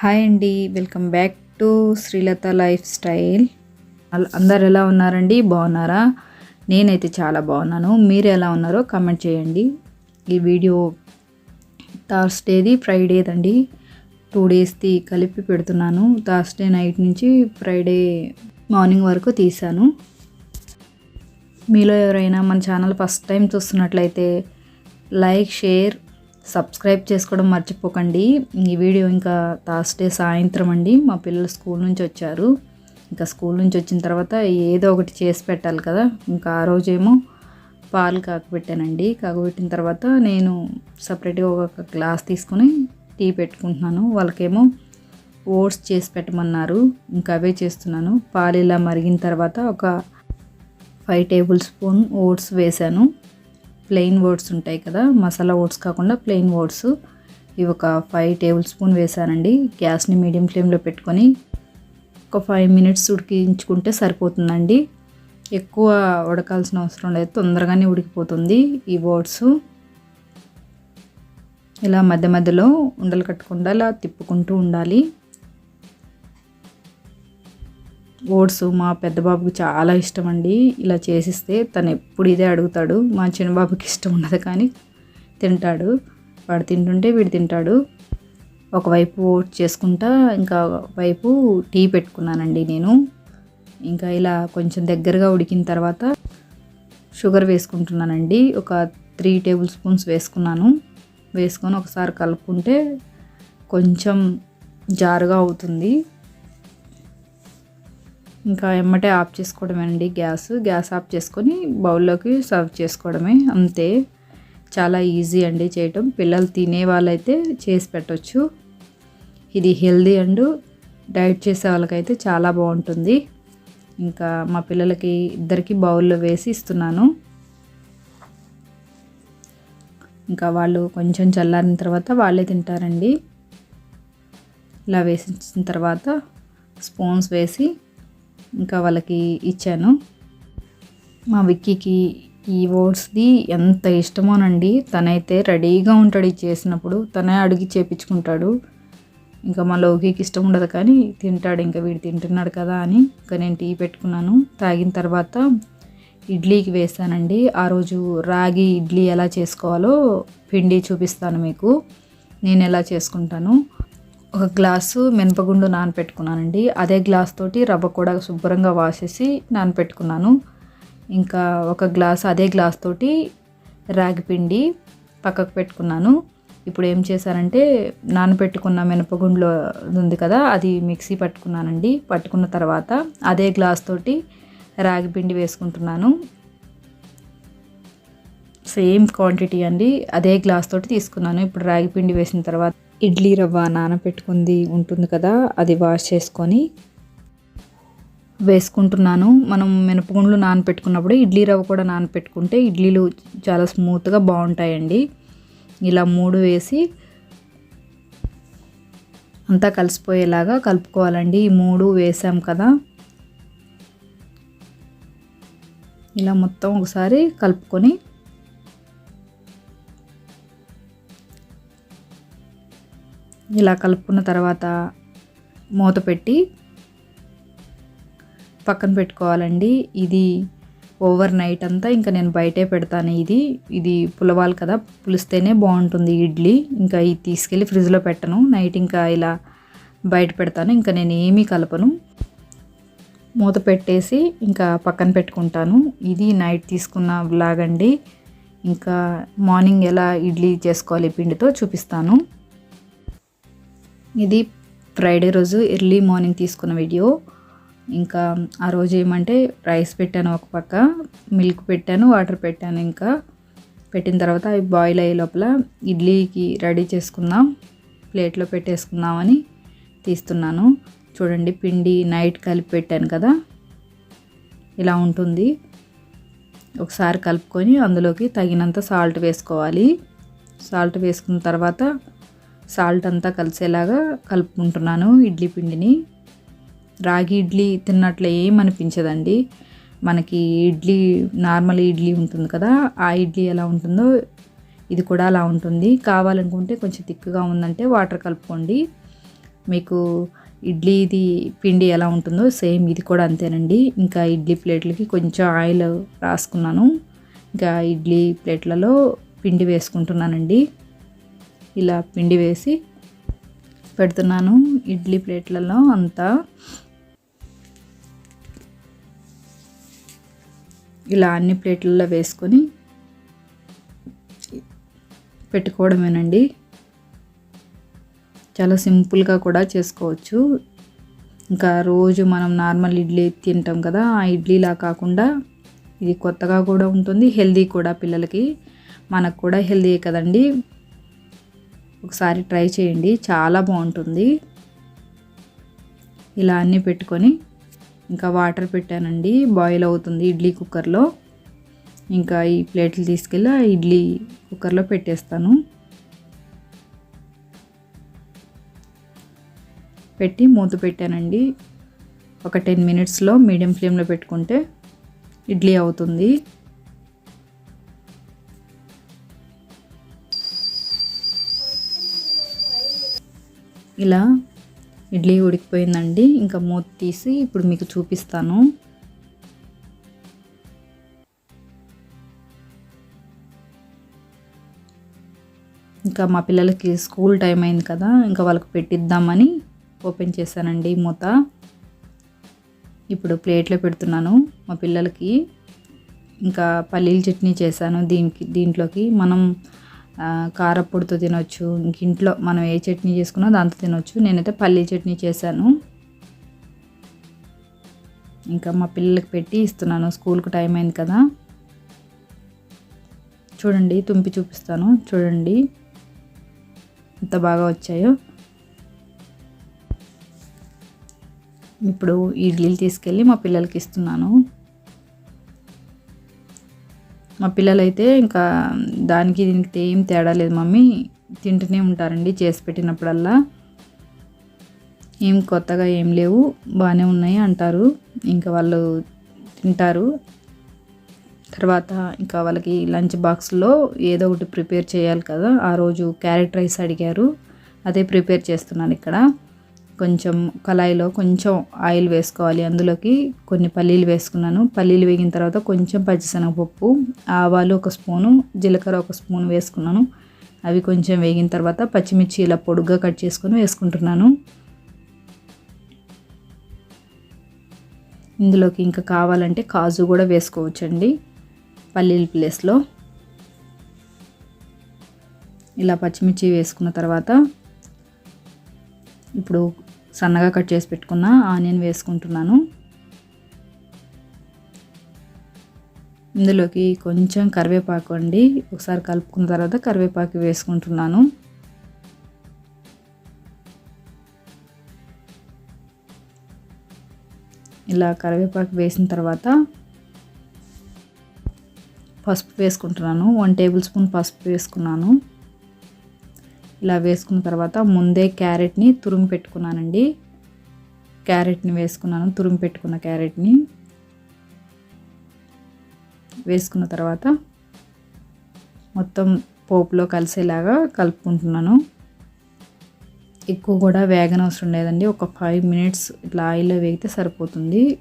Hi అండి welcome back to Srilatha lifestyle. అందరు ఎలా ఉన్నారండి? బాగున్నారా? నేనైతే చాలా బాగున్నాను. మీరు ఎలా ఉన్నారో కమెంట్ చేయండి. ఈ వీడియో థర్స్డేది ఫ్రైడేదండి. టూ డేస్ది కలిపి పెడుతున్నాను. థర్స్డే నైట్ నుంచి ఫ్రైడే మార్నింగ్ వరకు తీశాను. మీలో ఎవరైనా మన ఛానల్ ఫస్ట్ టైం చూస్తున్నట్లయితే లైక్ షేర్ సబ్స్క్రైబ్ చేసుకోవడం మర్చిపోకండి. ఈ వీడియో ఇంకా థర్స్డే సాయంత్రం అండి. మా పిల్లలు స్కూల్ నుంచి వచ్చారు. ఇంకా స్కూల్ నుంచి వచ్చిన తర్వాత ఏదో ఒకటి చేసి పెట్టాలి కదా. ఇంకా ఆ రోజేమో పాలు కాకపెట్టానండి. కాకపెట్టిన తర్వాత నేను సపరేట్గా ఒక గ్లాస్ తీసుకొని టీ పెట్టుకుంటున్నాను. వాళ్ళకేమో ఓట్స్ చేసి పెట్టమన్నారు. ఇంకా అవే చేస్తున్నాను. పాలు ఇలా మరిగిన తర్వాత ఒక ఫైవ్ టేబుల్ స్పూన్ ఓట్స్ వేసాను ప్లెయిన్ ఓట్స్ ఉంటాయి కదా మసాలా ఓట్స్ కాకుండా ప్లెయిన్ ఓట్స్ ఇవి ఒక ఫైవ్ టేబుల్ స్పూన్ వేసానండి గ్యాస్ని మీడియం ఫ్లేమ్లో పెట్టుకొని ఒక ఫైవ్ మినిట్స్ ఉడికించుకుంటే సరిపోతుందండి. ఎక్కువ ఉడకాల్సిన అవసరం లేదు తొందరగానే ఉడికిపోతుంది ఈ ఓట్స్ ఇలా మధ్య మధ్యలో ఉండలు కట్టకుండా ఇలా తిప్పుకుంటూ ఉండాలి. ఓట్స్ మా పెద్ద బాబుకి చాలా ఇష్టం అండి ఇలా చేసిస్తే తను ఎప్పుడు ఇదే అడుగుతాడు. మా చిన్న బాబుకి ఇష్టం ఉండదు కానీ తింటాడు. వాడు తింటుంటే వీడు తింటాడు. ఒకవైపు ఓట్స్ చేసుకుంటా ఇంకా వైపు టీ పెట్టుకున్నానండి నేను. ఇంకా ఇలా కొంచెం దగ్గరగా ఉడికిన తర్వాత షుగర్ వేసుకుంటున్నానండి. ఒక త్రీ టేబుల్ స్పూన్స్ వేసుకున్నాను. వేసుకొని ఒకసారి కలుపుకుంటే కొంచెం జారుగా అవుతుంది. ఇంకా ఎమ్మటే ఆఫ్ చేసుకోవడమేనండి గ్యాస్. గ్యాస్ ఆఫ్ చేసుకొని బౌల్లోకి సర్వ్ చేసుకోవడమే అంతే. చాలా ఈజీ అండి చేయటం. పిల్లలు తినే వాళ్ళైతే చేసి పెట్టవచ్చు ఇది హెల్దీ అండ్ డైట్ చేసే వాళ్ళకైతే చాలా బాగుంటుంది. ఇంకా మా పిల్లలకి ఇద్దరికి బౌల్లో వేసి ఇస్తున్నాను. ఇంకా వాళ్ళు కొంచెం చల్లారిన తర్వాత వాళ్ళే తింటారండి. ఇలా వేసిన తర్వాత స్పూన్స్ వేసి ఇంకా వాళ్ళకి ఇచ్చాను. మా విక్కీకి ఈ ఓట్స్ది ఎంత ఇష్టమోనండి. తనైతే రెడీగా ఉంటాడు ఇది చేసినప్పుడు. తనే అడిగి చేపించుకుంటాడు. ఇంకా మా లోకికి ఇష్టం ఉండదు కానీ తింటాడు ఇంకా వీడు తింటున్నాడు కదా అని. ఇంకా నేను టీ పెట్టుకున్నాను. తాగిన తర్వాత ఇడ్లీకి వేసానండి. ఆ రోజు రాగి ఇడ్లీ ఎలా చేసుకోవాలో పిండి చూపిస్తాను మీకు. నేను ఎలా చేసుకుంటాను. ఒక గ్లాసు మినపగుండు నానపెట్టుకున్నానండి. అదే గ్లాస్ తోటి రవ్వ కూడా శుభ్రంగా వాసేసి నానపెట్టుకున్నాను. ఇంకా ఒక గ్లాస్ అదే గ్లాస్ తోటి రాగి పిండి పక్కకు పెట్టుకున్నాను. ఇప్పుడు ఏం చేశానంటే నానపెట్టుకున్న మినపగుండులో ఉంది కదా అది మిక్సీ పట్టుకున్నానండి. పట్టుకున్న తర్వాత అదే గ్లాస్ తోటి రాగి పిండి వేసుకుంటున్నాను. సేమ్ క్వాంటిటీ అండి. అదే గ్లాస్ తోటి తీసుకున్నాను. ఇప్పుడు రాగి పిండి వేసిన తర్వాత ఇడ్లీ రవ్వ నానపెట్టుకుంది ఉంటుంది కదా అది వాష్ చేసుకొని వేసుకుంటున్నాను. మనం మినపగుండ్లు నానపెట్టుకున్నప్పుడు ఇడ్లీ రవ్వ కూడా నానపెట్టుకుంటే ఇడ్లీలు చాలా స్మూత్గా బాగుంటాయండి. ఇలా మూడు వేసి అంతా కలిసిపోయేలాగా కలుపుకోవాలండి. ఈ మూడు వేసాం కదా. ఇలా మొత్తం ఒకసారి కలుపుకొని ఇలా కలుపుకున్న తర్వాత మూత పెట్టి పక్కన పెట్టుకోవాలండి. ఇది ఓవర్ నైట్ అంతా ఇంకా నేను బయటే పెడతాను ఇది. ఇది పులవాలి కదా పులిస్తేనే బాగుంటుంది ఇడ్లీ. ఇంకా ఇది తీసుకెళ్ళి ఫ్రిడ్జ్లో పెట్టను. నైట్ ఇంకా ఇలా బయట పెడతాను. ఇంకా నేను ఏమీ కలపను. మూత పెట్టేసి ఇంకా పక్కన పెట్టుకుంటాను. ఇది నైట్ తీసుకున్న లాగండి. ఇంకా మార్నింగ్ ఎలా ఇడ్లీ చేసుకోవాలి పిండితో చూపిస్తాను. ఇది ఫ్రైడే రోజు ఎర్లీ మార్నింగ్ తీసుకున్న వీడియో. ఇంకా ఆ రోజు ఏమంటే రైస్ పెట్టాను ఒక పక్క మిల్క్ పెట్టాను వాటర్ పెట్టాను ఇంకా. పెట్టిన తర్వాత అవి బాయిల్ అయ్యే లోపల ఇడ్లీకి రెడీ చేసుకుందాం ప్లేట్లో పెట్టేసుకుందామని తీస్తున్నాను. చూడండి పిండి నైట్ కలిపి పెట్టాను కదా. ఇలా ఉంటుంది. ఒకసారి కలుపుకొని అందులోకి తగినంత సాల్ట్ వేసుకోవాలి. సాల్ట్ వేసుకున్న తర్వాత సాల్ట్ అంతా కలిసేలాగా కలుపుకుంటున్నాను ఇడ్లీ పిండిని. రాగి ఇడ్లీ తిన్నట్లు ఏం అనిపించదండి. మనకి ఇడ్లీ నార్మల్ ఇడ్లీ ఉంటుంది కదా ఆ ఇడ్లీ ఎలా ఉంటుందో ఇది కూడా అలా ఉంటుంది. కావాలనుకుంటే కొంచెం తిక్కుగా ఉందంటే వాటర్ కలుపుకోండి. మీకు ఇడ్లీది పిండి ఎలా ఉంటుందో సేమ్ ఇది కూడా అంతేనండి. ఇంకా ఇడ్లీ ప్లేట్లకి కొంచెం ఆయిల్ రాసుకున్నాను. ఇంకా ఇడ్లీ ప్లేట్లలో పిండి వేసుకుంటున్నానండి. ఇలా పిండి వేసి పెడుతున్నాను ఇడ్లీ ప్లేట్లలో అంతా. ఇలా అన్ని ప్లేట్లలో వేసుకొని పెట్టుకోవడమేనండి. చాలా సింపుల్గా కూడా చేసుకోవచ్చు. ఇంకా రోజు మనం నార్మల్ ఇడ్లీ తింటాం కదా ఆ ఇడ్లీలా కాకుండా ఇది కొత్తగా కూడా ఉంటుంది హెల్దీ కూడా పిల్లలకి. మనకు కూడా హెల్దీ కదండి. ఒకసారి ట్రై చేయండి. చాలా బాగుంటుంది. ఇలా అన్నీ పెట్టుకొని ఇంకా వాటర్ పెట్టానండి. బాయిల్ అవుతుంది ఇడ్లీ కుక్కర్లో. ఇంకా ఈ ప్లేట్లు తీసుకెళ్ళి ఇడ్లీ కుక్కర్లో పెట్టేస్తాను. పెట్టి మూత పెట్టానండి. ఒక టెన్ మినిట్స్లో మీడియం ఫ్లేమ్లో పెట్టుకుంటే ఇడ్లీ అవుతుంది. ఇలా ఇడ్లీ ఉడికిపోయిందండి. ఇంకా మూత తీసి ఇప్పుడు మీకు చూపిస్తాను. ఇంకా మా పిల్లలకి స్కూల్ టైం అయింది కదా ఇంకా వాళ్ళకి పెట్టిద్దామని ఓపెన్ చేశానండి మూత. ఇప్పుడు ప్లేట్లో పెడుతున్నాను మా పిల్లలకి. ఇంకా పల్లీల చట్నీ చేశాను దీనికి దీంట్లోకి. మనం కారపొడితో తినొచ్చు. ఇంక ఇంట్లో మనం ఏ చట్నీ చేసుకున్నా దాంతో తినొచ్చు. నేనైతే పల్లీ చట్నీ చేశాను. ఇంకా మా పిల్లలకి పెట్టి ఇస్తున్నాను. స్కూల్కి టైం అయింది కదా. చూడండి తుంపి చూపిస్తాను. చూడండి ఎంత బాగా వచ్చాయో. ఇప్పుడు ఇడ్లీలు తీసుకెళ్ళి మా పిల్లలకి ఇస్తున్నాను. మా పిల్లలైతే ఇంకా దానికి దీనికి ఏం తేడా లేదు మమ్మీ. తింటూనే ఉంటారండి చేసి పెట్టినప్పుడల్లా. ఏం కొత్తగా ఏం లేవు బాగానే ఉన్నాయి అంటారు. ఇంకా వాళ్ళు తింటారు. తర్వాత ఇంకా వాళ్ళకి లంచ్ బాక్స్లో ఏదో ఒకటి ప్రిపేర్ చేయాలి కదా ఆ రోజు క్యారెట్ రైస్ అడిగారు. అదే ప్రిపేర్ చేస్తున్నాను ఇక్కడ. కొంచెం కళాయిలో కొంచెం ఆయిల్ వేసుకోవాలి. అందులోకి కొన్ని పల్లీలు వేసుకున్నాను. పల్లీలు వేగిన తర్వాత కొంచెం పచ్చిశనగపప్పు ఆవాలు ఒక స్పూను జీలకర్ర ఒక స్పూన్ వేసుకున్నాను. అవి కొంచెం వేగిన తర్వాత పచ్చిమిర్చి ఇలా పొడుగ్గా కట్ చేసుకొని వేసుకుంటున్నాను. ఇందులోకి ఇంకా కావాలంటే కాజు కూడా వేసుకోవచ్చండి పల్లీల ప్లేస్లో. ఇలా పచ్చిమిర్చి వేసుకున్న తర్వాత ఇప్పుడు సన్నగా కట్ చేసి పెట్టుకున్న ఆనియన్ వేసుకుంటున్నాను. ఇందులోకి కొంచెం కరివేపాకు అండి. ఒకసారి కలుపుకున్న తర్వాత కరివేపాకు వేసుకుంటున్నాను. ఇలా కరివేపాకు వేసిన తర్వాత పసుపు వేసుకుంటున్నాను. వన్ టేబుల్ స్పూన్ పసుపు వేసుకున్నాను. ఇలా వేసుకున్న తర్వాత ముందే క్యారెట్ని తురుము పెట్టుకున్నానండి. క్యారెట్ని వేసుకున్నాను తురుము పెట్టుకున్న క్యారెట్ని. వేసుకున్న తర్వాత మొత్తం పోపులో కలిసేలాగా కలుపుకుంటున్నాను. ఎక్కువ కూడా వేగనవసరం లేదండి. ఒక ఫైవ్ మినిట్స్ ఇట్లా ఆయిల్లో వేగితే సరిపోతుంది.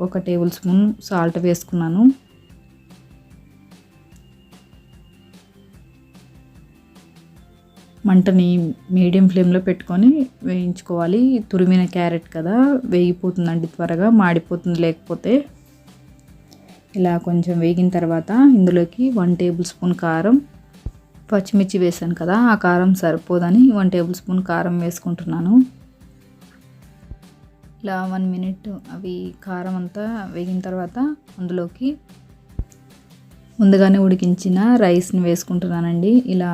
ఒక టేబుల్ స్పూన్ సాల్ట్ వేసుకున్నాను. మంటని మీడియం ఫ్లేమ్లో పెట్టుకొని వేయించుకోవాలి. తురిమిన క్యారెట్ కదా వేగిపోతుందండి త్వరగా మాడిపోతుంది లేకపోతే. ఇలా కొంచెం వేగిన తర్వాత ఇందులోకి వన్ టేబుల్ స్పూన్ కారం పచ్చిమిర్చి వేసాను కదా ఆ కారం సరిపోదని వన్ టేబుల్ స్పూన్ కారం వేసుకుంటున్నాను. ఇలా వన్ మినిట్ అవి కారం అంతా వేగిన తర్వాత అందులోకి ముందుగానే ఉడికించిన రైస్ని వేసుకుంటున్నానండి. ఇలా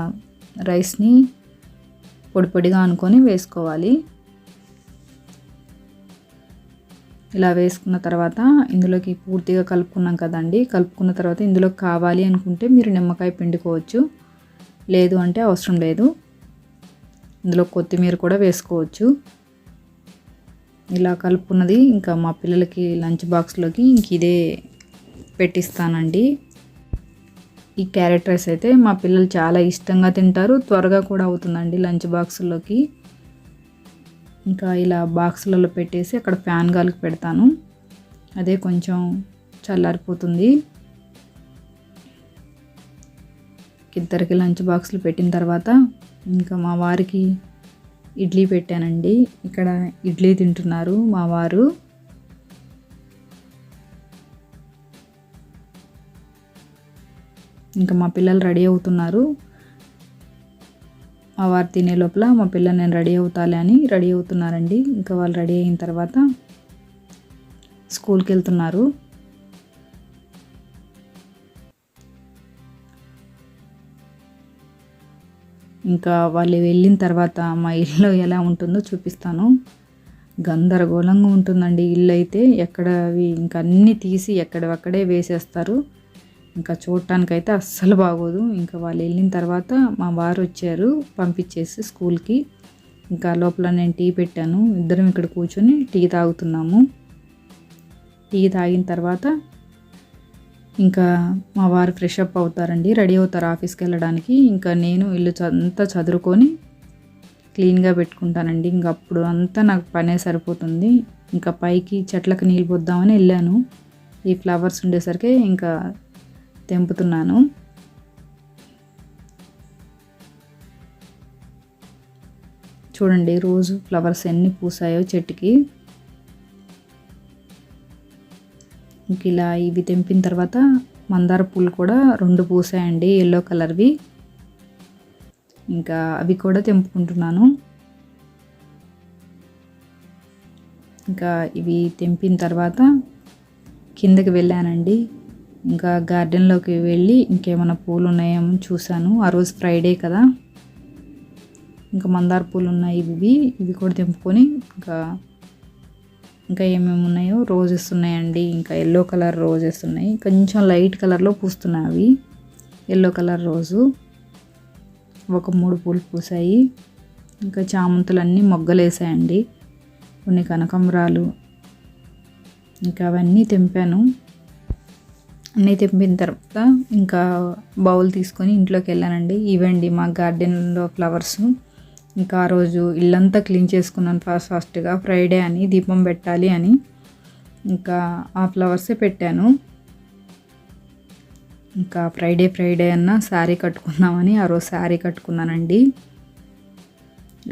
రైస్ని పొడి పొడిగా అనుకొని వేసుకోవాలి. ఇలా వేసుకున్న తర్వాత ఇందులోకి పూర్తిగా కలుపుకున్నాం కదండి. కలుపుకున్న తర్వాత ఇందులో కావాలి అనుకుంటే మీరు నిమ్మకాయ పిండుకోవచ్చు. లేదు అంటే అవసరం లేదు. ఇందులో కొత్తిమీర కూడా వేసుకోవచ్చు. ఇలా కలుపుకున్నది ఇంకా మా పిల్లలకి లంచ్ బాక్స్లోకి ఇంక ఇదే పెట్టిస్తానండి. ఈ క్యారెట్ రైస్ అయితే మా పిల్లలు చాలా ఇష్టంగా తింటారు. త్వరగా కూడా అవుతుందండి లంచ్ బాక్స్లోకి. ఇంకా ఇలా బాక్సులలో పెట్టేసి అక్కడ ఫ్యాన్ గాలికి పెడతాను. అదే కొంచెం చల్లారిపోతుంది. ఇద్దరికి లంచ్ బాక్సులు పెట్టిన తర్వాత ఇంకా మా వారికి ఇడ్లీ పెట్టానండి. ఇక్కడ ఇడ్లీ తింటున్నారు మా వారు. ఇంకా మా పిల్లలు రెడీ అవుతున్నారు. మా వారు తినే లోపల మా పిల్లలు నేను రెడీ అవుతాలి అని రెడీ అవుతున్నారండి. ఇంకా వాళ్ళు రెడీ అయిన తర్వాత స్కూల్కి వెళ్తున్నారు. ఇంకా వాళ్ళు వెళ్ళిన తర్వాత మా ఇల్లు ఎలా ఉంటుందో చూపిస్తాను. గందరగోళంగా ఉంటుందండి ఇల్లు అయితే. ఎక్కడ అవి ఇంకా అన్నీ తీసి ఎక్కడవక్కడే వేసేస్తారు. ఇంకా చూడటానికైతే అస్సలు బాగోదు. ఇంకా వాళ్ళు వెళ్ళిన తర్వాత మా వారు వచ్చారు పంపించేసి స్కూల్కి. ఇంకా లోపల నేను టీ పెట్టాను. ఇద్దరం ఇక్కడ కూర్చొని టీ తాగుతున్నాము. టీ తాగిన తర్వాత ఇంకా మా వారు ఫ్రెష్ అప్ అవుతారండి. రెడీ అవుతారు ఆఫీస్కి వెళ్ళడానికి. ఇంకా నేను ఇల్లు అంతా చదువుకొని క్లీన్గా పెట్టుకుంటానండి. ఇంకా అప్పుడు అంతా నాకు పనే సరిపోతుంది. ఇంకా పైకి చెట్లకు నీళ్ళు పోద్దామని వెళ్ళాను. ఈ ఫ్లవర్స్ ఉండేసరికి ఇంకా తెంపుతున్నాను. చూడండి రోజు ఫ్లవర్స్ ఎన్ని పూసాయో చెట్టుకి. ఇంక ఇలా ఇవి తెంపిన తర్వాత మందార పూలు కూడా రెండు పూసాయండి ఎల్లో కలర్వి. ఇంకా అవి కూడా తెంపుకుంటున్నాను. ఇంకా ఇవి తెంపిన తర్వాత కిందకి వెళ్ళానండి. ఇంకా గార్డెన్లోకి వెళ్ళి ఇంకేమైనా పూలు ఉన్నాయేమో చూశాను. ఆ రోజు ఫ్రైడే కదా. ఇంకా మందార పూలు ఉన్నాయి ఇవి. ఇవి కూడా తెంపుకొని ఇంకా ఇంకా ఏమేమి ఉన్నాయో రోజెస్ ఉన్నాయండి. ఇంకా ఎల్లో కలర్ రోజెస్ ఉన్నాయి. కొంచెం లైట్ కలర్లో పూస్తున్నాయి అవి. ఎల్లో కలర్ రోజు ఒక మూడు పూలు పూసాయి ఇంకా చామంతులు అన్నీ మొగ్గలు కొన్ని కనకంబరాలు. ఇంకా అవన్నీ తెంపాను. అన్నీ తెంపిన తర్వాత ఇంకా బౌల్ తీసుకొని ఇంట్లోకి వెళ్ళానండి. ఇవండి మా గార్డెన్లో ఫ్లవర్స్. ఇంకా ఆ రోజు ఇల్లంతా క్లీన్ చేసుకున్నాను ఫాస్ట్ ఫాస్ట్గా. ఫ్రైడే అని దీపం పెట్టాలి అని ఇంకా ఆ ఫ్లవర్సే పెట్టాను. ఇంకా ఫ్రైడే ఫ్రైడే అన్న శారీ కట్టుకుందామని ఆ రోజు శారీ కట్టుకున్నానండి.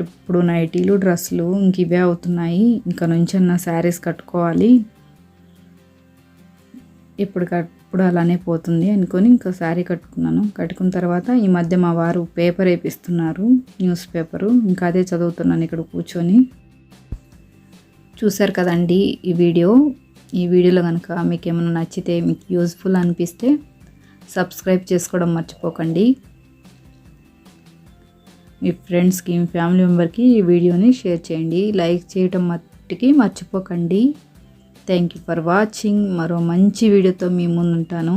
ఇప్పుడు నైటీలు డ్రెస్సులు ఇంక ఇవే అవుతున్నాయి. ఇంకా నుంచి అన్న శారీస్ కట్టుకోవాలి. ఇప్పుడు కట్ ఎప్పుడు అలానే పోతుంది అనుకొని ఇంకో శారీ కట్టుకున్నాను. కట్టుకున్న తర్వాత ఈ మధ్య మా వారు పేపర్ వేపిస్తున్నారు న్యూస్ పేపరు. ఇంకా అదే చదువుతున్నాను ఇక్కడ కూర్చొని. చూశారు కదండి ఈ వీడియో. ఈ వీడియోలో కనుక మీకు ఏమైనా నచ్చితే మీకు యూజ్ఫుల్ అనిపిస్తే సబ్స్క్రైబ్ చేసుకోవడం మర్చిపోకండి. మీ ఫ్రెండ్స్కి మీ ఫ్యామిలీ మెంబర్కి ఈ వీడియోని షేర్ చేయండి. లైక్ చేయటం మట్టికి మర్చిపోకండి. Thank you for watching. మరో మంచి వీడియోతో మీ ముందుంటాను.